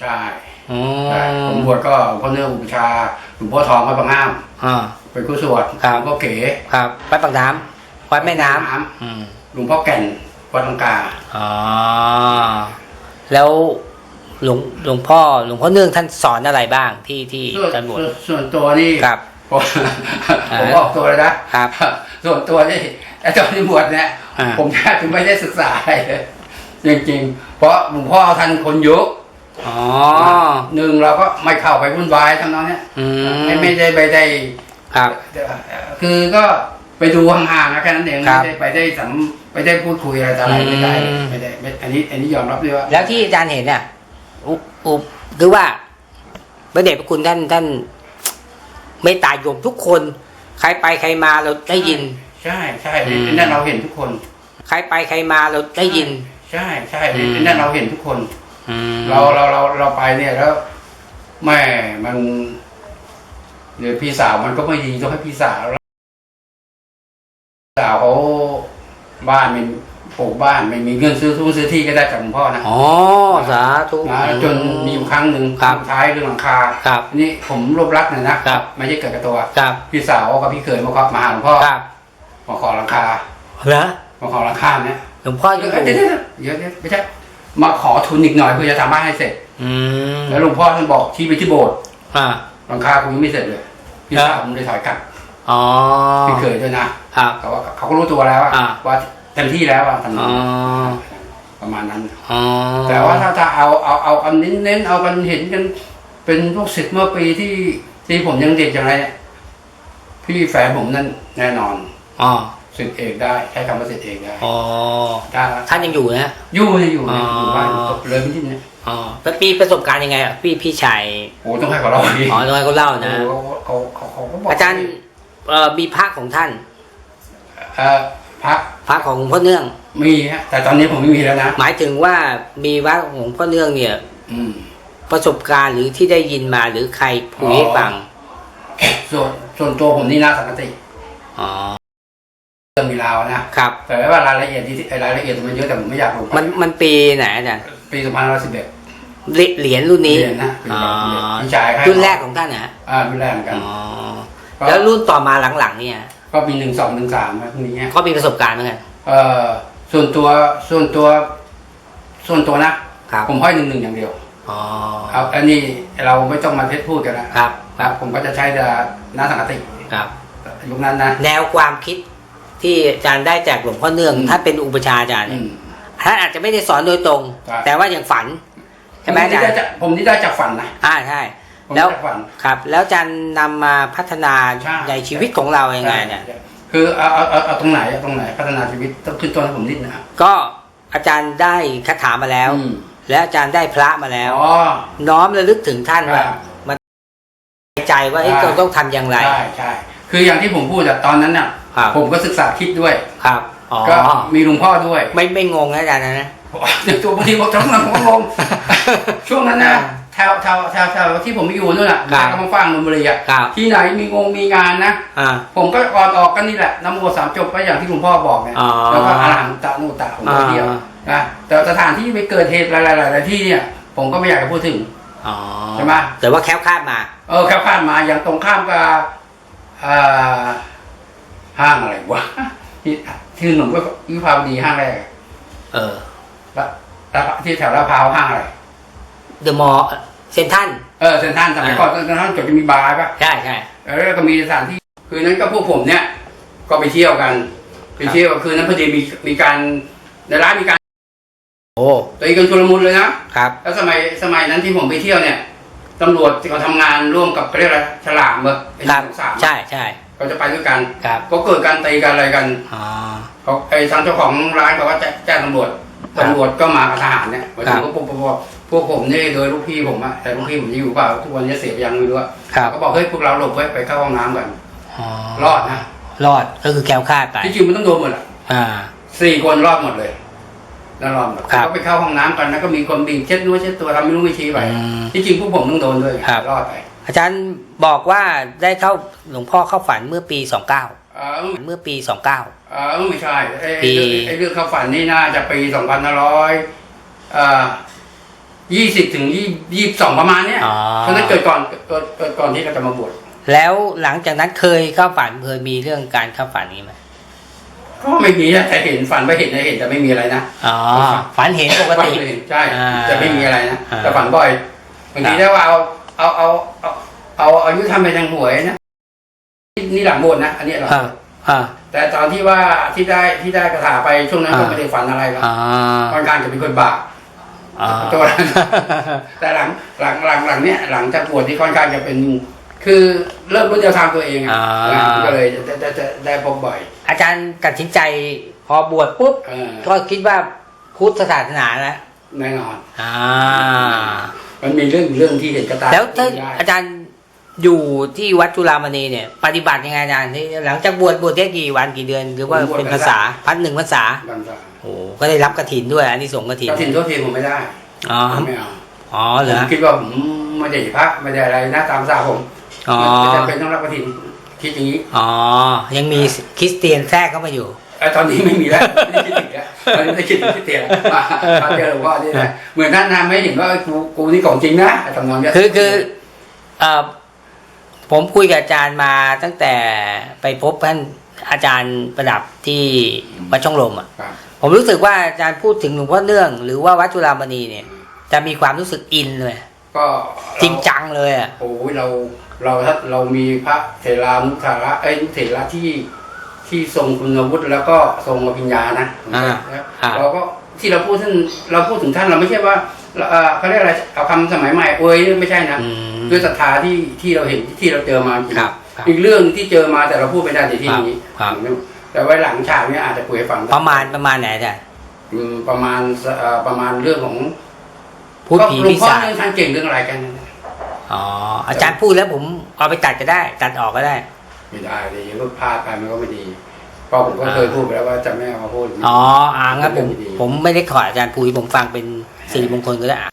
ใช่อ๋อใช่ผมบวชก็พ่อเนื้ออุปชฌาย์หลวงพ่อทองพระบางงามอ่า เป็นคู่สวดครับ หลวงพ่อเก๋ครับวัดปากน้ำวัดแม่น้น้ำอืมหลวงพ่อแก่นวัดลังกาอ๋อแล้วหลวงหลวงพ่อหลวงพ่อเนื่องท่านสอนอะไรบ้างที่ที่ส่วนท่านบวชส่วนส่วนตัวนี่ครับ ผมผมบอกตัวเลยนะครับส่วนตัวนี่ไอ้ตอนที่บวชเนี่ย อ่า ผมแทบจะไม่ได้ศึกษาอะไรเลยจริงๆ เพราะหลวงพ่อท่านคนยุค อ๋อ หนึ่งเราก็ไม่เข้าไปวุ่นวายทั้งนั้นเนี่ยอืมไม่ไม่ได้ไปได้ครับ คือก็ไปดูห่างๆนะแค่นั้นเองครัไม่บได้ไปได้สัมไปได้พูดคุยอะไรต่ออะไรไม่ได้อืม ไม่ได้ไม่อันนี้ อันนี้ยอมรับด้วยว่า แล้วที่อาจารย์เห็นเนี่ยอุปอุปคือว่าพระเดชพระคุณท่านท่านเมตตาโยมทุกคน ใครไปใครมาเราได้ยิน ใช่ใช่อืม นั่นเราเห็นทุกคน ใครไปใครมาเราได้ยิน ใช่ใช่อืม นั่นเราเห็นทุกคนอืม เราเราเราเราไปเนี่ยแล้วแม่มันเดี๋ยวพี่สาวมันก็ไม่ดีต้องให้พี่สาวสาวเขาบ้านไม่ปลูกบ้านไม่มีเงินซื้อทุนซื้อที่ก็ได้จากหลวงพ่อนะอ๋อสาธุนะจนมีอยู่ครั้งหนึ่งครับสุดท้ายเรื่องหลังคาครับอันนี่ผมรวบรัดหน่อยนะครับไม่ใช่เกิดกับตัวครับพี่สาวกับพี่เคยมาขอมาหาหลวงพ่อครับมาขอหลังคาเหรอมาขอหลังคาเนี่ยหลวงพ่ออเดี๋ยู่ยวเดี๋ยวเดี๋ยวเดี๋ยวไม่ใช่ มาขอทุนอีกหน่อยเพื่อจะทำบ้านให้เสร็จ อืมแล้วหลวงพ่อท่านบอกชี้ไปที่โบสถ์อ่า หลังคาคุณยังไม่เสร็จเลยพี่ครับสาวผมเลยถอยกลับอ๋อพี่เคยด้วยนะครับเขาว่าเขาก็รู้ตัวแล้วอะอ่า ว่าเต็มที่แล้วอะทำอ๋อ ประมาณนั้น อ๋อแต่ว่าถ้าถ้าเอาเอาเอาเอาเน้นเน้นเอากันเห็นกัน เป็นพวกศิษย์เมื่อปีที่ที่ผมยังเด็กอย่างไรเนี่ยพี่แฝดผมนั่นแน่นอน อ๋อ ศิษย์เอกได้ใช้คำว่าศิษย์เอกได้อ๋อได้ท่านยังอยู่นะอยู่เนี่ยอยู่เนี่ยอ๋ออยู่บ้านเลยไปที่เนี่ยอ๋อแล้วปีประสบการณ์ยังไงอะพี่พี่ชายโอ้ต้องให้เขาเล่าดีอ๋อตรงนั้นเขาเล่านะโอ้เขาเขาเขาเขาก็บอกอาจารย์เอ่อมีพระของท่านเอ่อพักพระของหลวงพ่อเนื่องมีฮะแต่ตอนนี้ผมไม่มีแล้วนะหมายถึงว่ามีพระของหลวงพ่อเนื่องเนี่ย อืมประสบการณ์หรือที่ได้ยินมาหรือใครพูดให้ฟังส่วนส่วนตัวผมนี่น่าสังกติอ๋อเรื่องมีราวนะครับ แต่ว่ารายละเอียดที่ไอ้รายละเอียดมันเยอะแต่ผมไม่อยากลงไปมันมันปีไหนอาจารย์ปีสองพันห้าร้อยสิบเอ็ดเหรีเหรียญรุ่นนี้เรียนนะปีอ๋อสองพันห้าร้อยสิบเอ็ดพี่ชายให้รุ่นแรกของท่านนะฮะอ่ารุ่นแรกเหมือนกันอ๋อก็แล้วรุ่นต่อมาหลังๆ เนี่ย ก็มีหนึ่งสองหนึ่งสามนะพวกนี้ฮะก็มีประสบการณ์เหมือนกันเอ่อส่วนตัวส่วนตัว ส่วนตัวนะครับผมห้อยหนึ่งหนึ่งอย่างเดียวอ๋อครับอันนี้เราไม่ต้องมาเท็จพูดกันนะครับครับ ผมก็จะใช้แต่หน้าสังกติครับยุคนั้นนะแนวความคิด ที่อาจารย์ได้จากหลวงพ่อเนื่อง อืม ถ้าเป็นอุปชฌาย์อาจารย์อืเนี่ยม ท่านอาจจะไม่ได้สอนโดยตรงครับแต่ว่าอย่างฝันใช่ไหมอาจารผมนี่ย์ได้จากผมนี่ได้จากฝันนะอ่าใช่ ผมแล้วได้จากฝัน ครับ แล้วอาจารย์นำมาพัฒนาใช่ ในชีวิตของเรายังไงเนี่ย ใช่คือเอาเอาเอาเอาตรงไหนเอาตรงไหนพัฒนาชีวิตต้องขึ้นต้นให้ผมนิดนะก็อาจารย์ได้คาถามาแล้ว อืมและอาจารย์ได้พระมาแล้ว อ๋อ น้อมระลึกถึงท่านว่าครับมันใจว่าเอ้ยใช่เราต้องทำอย่างไร ใช่ใช่คืออย่างที่ผมพูดอะตอนนั้นน่ะ ครับ ผมก็ศึกษาคิดด้วย ครับอ๋อก็มีหลวงพ่อด้วยไม่ไม่งงนะอาจารย์นะเดี๋ยวตัวบางทีบอกทั้งนั้นผมก็งงช่วงนั้นนะแถวแถวแถวแถวที่ผมอยู่นู่นน่ะครับก็มาฟังนนบุรีอะครับที่ไหนมีงงมีงานนะ อ่า ผมก็ก่อนออกกันนี่แหละน้ำโมสามจบก็อย่างที่หลวงพ่อบอกเนี่ยอ๋อแล้วก็อาหังตะนูตะผมก็เที่ยวอ่า นะแต่สถานที่ไปเกิดเหตุหลายๆหลายๆที่เนี่ยผมก็ไม่อยากจะพูดถึง อ๋อใช่ไหม แต่ว่าแคล้วคลาดมา เออแค่ข้ามมาอย่างตรงข้ามกับอ่า ห้างอะไรวะที่ที่หนุ่มก็วิภาวดีห้างแรกเออแล้วแล้วที่แถวลาดพร้าวห้างอะไรเดอะมอลล์เซนทันเออเซนทรันสมัยก่อนเซนทรันจดจะมีบาร์ปะใช่ใช่เออแล้วก็มีสถานที่ คืนนั้นก็พวกผมเนี่ย ก็ไปเที่ยวกัน ไปเที่ยวคืนนั้นพอดีมีมีการในร้านมีการ โอ้ตีกันชุลมุนเลยนะครับแล้วสมัยสมัยนั้นที่ผมไปเที่ยวเนี่ยตำรวจที่เขาทำงานร่วมกับเขาเรียกอะไรฉลามเบอร์ไอ้ครับสองสามใช่ใช่ เขาจะไปด้วยกันครับก็เกิดการตีกันอะไรกันอ๋อเขาไอ้ทางเจ้าของร้านเขาก็แจ้งแจ้งตำรวจครับตำรวจก็มากับทหารเนี่ยมาครัถึบงก็พวกพวกพวกผมนี่โดยลูกพี่ผมอะแต่ลูกพี่ผมจะอยู่เปล่าทุกวันนี้เสียไปยังไม่รู้อะครับก็บอกเฮ้ยพวกเราหลบไว้ไปเข้าห้องน้ำกันอ๋อรอดนะรอดก็คือแคล้วคลาดไปที่จริงมันต้องโดนหมดอะอ่าสี่คนรอดหมดเลยแล้วรอดหมดครับก็ไปเข้าห้องน้ำกันแล้วก็มีคนบีบเช็ดนู้นเช็ดตัวทำไม่รู้ไม่ชี้ไปอืมที่จริงพวกผมต้องโดนด้วยครับรอดไป อาจารย์บอกว่าได้เข้าหลวงพ่อเข้าฝันเมื่อปี29เออเมื่อปี29เออไม่ใช่ไอ้ปี ไอ้เรื่องเข้าฝันนี่น่าจะปีสองพันห้าร้อยเอ่อยี่สิบถึงยี่ยี่สองประมาณเนี้ยอ๋อ เพราะฉะนั้นเกิดก่อนเกิดเกิดก่อนที่เราจะมาบวชแล้วหลังจากนั้นเคยเข้าฝันเคยมีเรื่องการเข้าฝันนี้ไหมก็ไม่มีนะแต่เห็นฝันไปเห็นนะเห็นแต่ไม่มีอะไรนะอ๋อ ฝันเห็นปกฝันติ ไปเห็นใช่อ่าแต่ไม่มีอะไรนะอ่า แต่ฝันบ่อยบางทีได้ว่าเอา เอาเอาเอาเอาอายุทำไปทางหวยนะนี่นี่หลังบวชนะอันนี้หลังอ่าอ่า แต่ตอนที่ว่าที่ได้ที่ได้กระถาไปช่วงนั้นก็อ่า ไม่ได้ฝันอะไรหรอกอ่าค่อนข้างจะเป็นคนบาปอ่าตัวนั้นแต่หลังหลังหลังหลังเนี้ยหลังจากบวชที่ค่อนข้างจะเป็น คือเริ่มรู้จะทำตัวเองอะอ่านะก็เลยได้ได้ได้ได้พบบ่อยอาจารย์ตัดสินใจพอบวชปุ๊บ เออก็คิดว่าพุทธศาสนาแล้วแน่นอน อ่า มันมีเรื่องเรื่องที่เห็นกระตาแล้วถ้าได้อาจารย์อยู่ที่วัดจุฬามณีเนี่ย ปฏิบัติยังไงอาจารย์ที่หลังจากบวชบวชได้กี่วันกี่เดือน หรือว่าเป็นภาษาพันหนึ่งภาษาบางสาโอ้ก็ได้รับกระถินด้วยอันนี้สงส์กระถินกระถิ่นโทษทีผมไม่ได้อ๋อผมไม่เอาอ๋อเหรผมอคิดว่าผมไม่ได้พระไม่ได้อะไรนะตามสาผมอ๋อจะเป็นต้องรับกระถิ่นคิดอย่างนี้อ๋อยังมีคริสเตียนแทรกเข้ามาอยู่ไอ้ตอนนี้ไม่มีแล้วไม่ได้คิดถึงแล้ว ตอนนี้ไม่ได้คิดถึงคิดเตียนมามาเจอหลวงพ่อนี่นะเหมือนท่านทำให้เห็นว่ากูกูนี่ของจริงนะไอ้ทำนองเนี้ยคือคือเอ่อผมคุยกับอาจารย์มาตั้งแต่ไปพบท่านอาจารย์ประดับที่วัดช่องลมอะครับผมรู้สึกว่าอาจารย์พูดถึงหลวงพ่อเนื่อง หรือว่าวัดจุฬามณีเนี่ย จะมีความรู้สึกอินเลย ก็จริงจังเลยอะโอ้ยเราเราถ้าเรามีพระเถรามุขระเอ้ยมุขเถระที่ ที่ทรงคุณวุฒิแล้วก็ทรงอภิญญานะอ่าอ่า เราก็ที่เราพูดท่านเราพูดถึงท่านเราไม่ใช่ว่าเอ่อเขาเรียกอะไรเอาคำสมัยใหม่เอ้ยไม่ใช่นะ อืม ด้วยศรัทธาที่ที่เราเห็นที่เราเจอมาจริงครับครับอีกเรื่องที่เจอมาแต่เราพูดไม่ได้ในที่นี้ครับ แต่ไว้หลังฉากเนี้อาจจะคุยให้ฟังได้ประมาณประมาณไหนอาจารย์อืมประมาณเอ่อประมาณเรื่องของพูดผีก็หลวปีงพ่อศาจเรื่องท่านเก่งเรื่องอะไรกัน อ๋ออาจารย์พูดแล้วผมเอาไปตัดก็ได้ ตัดออกก็ได้ ไม่ได้เลยก็พลาดไปมันก็ไม่ดีเพราะผมก็เคยพูดไปแล้วว่าจะไม่เอามาพูดอย่างนี้อ๋ออ่างั้นผมไม่ดีผมไม่ได้ขออาจารย์พูดผมฟังเป็นสิริมงคลก็ได้อะ